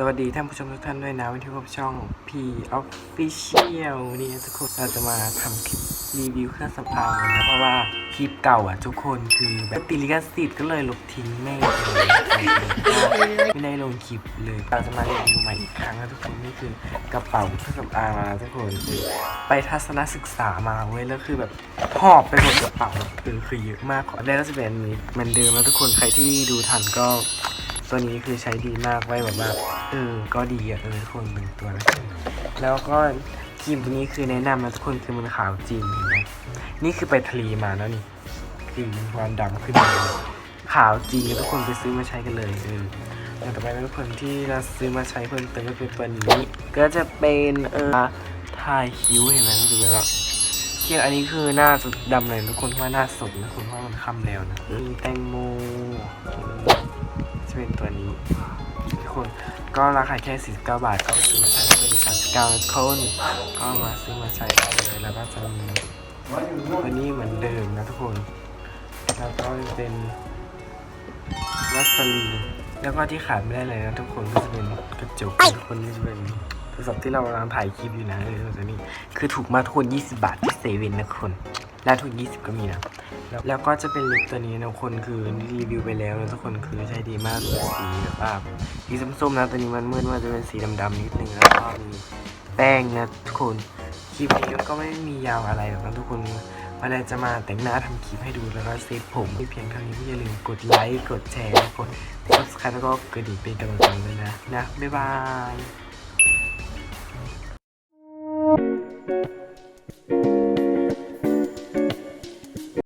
สวัสดีท่านผู้ชมทุกท่านด้วยนะวันที่พบช่อง P Official นี่นะทุกคนเราจะมาทำคลิปรีวิวเครื่องสำอางนะเพราะว่าคลิปเก่าอะทุกคนคือแบบติลิขสิทธิ์ก็เลยลบทิ้งแม่เลยไม่ได้ลงคลิปเลยเราจะมารีวิวใหม่อีกครั้งนะทุกคนนี่คือกระเป๋าเครื่องสำอางนะทุกคนไปทัศนศึกษามาเว้ยแล้วคือแบบหอบไปหมดกระเป๋าคือคือเยอะมากขอได้แล้วจะเป็นเหมันเดิมนะทุกคนใครที่ดูทันก็ ตัวนี้คือใช้ดีมากไว้แบบว่าเออก็ดีอะเออทุกคนหนึ่งตัวนะแล้วก็ครีมตัวนี้คือแนะนำนะทุกคนคือมันขาวจริงเห็นไหมนี่คือไปทะเลมาแล้วนี่กลิ่นความดำขึ้นมาขาวจริงทุกคนไปซื้อมาใช้กันเลยเอออย่างต่อไปทุกคนที่เราซื้อมาใช้เพิ่มเติมก็คือตัวนี้ ก็จะเป็นเออทายคิ้วเห็นไหมก็คือแบบว่าเขียนอันนี้คือหน้าดำเลยทุกคนเพราะว่าหน้าสดนะคุณเพราะว่ามันค่ำแล้วนะแตงโม เป็นตัวนี้ทุกคนก็ราคาแค่ 49 บาทก็ซื้อมาใช้ได้เลย39คนก็มาซื้อมาใช้ได้เลยแล้วก็จะมีตัวนี้เหมือนเดิมนะทุกคน แล้วก็เป็นวัสลีนแล้วก็ที่ขาดไม่ได้เลยนะทุกคนก็จะเป็นกระจกทุกคนนี่จะเป็นโทรศัพท์ที่เรากำลังถ่ายคลิปอยู่นะเออตัวนี้คือถูกมากทุกคน 20 บาทที่เซเว่นนะทุกคน ร้านถูก 20 ก็มีนะ แล้วก็จะเป็นลิปตัวนี้นะคนคือรีวิวไปแล้วนะทุกคนคือใช้ดีมากเลยสีแบบว่าสีส้มๆนะตัวนี้มันมืดมันจะเป็นสีดำๆนิดนึงแล้วก็มีแป้งนะทุกคนคลิปนี้ก็ไม่มียาวอะไรหรอกนะทุกคนวันนี้จะมาแต่งหน้าทำคลิปให้ดูแล้วก็เซฟผมเพียงเท่านี้อย่าลืมกดไลค์กดแชร์กด subscribe แล้วก็กระดิ่งเป็นกำลังใจด้วยนะนะบ๊ายบาย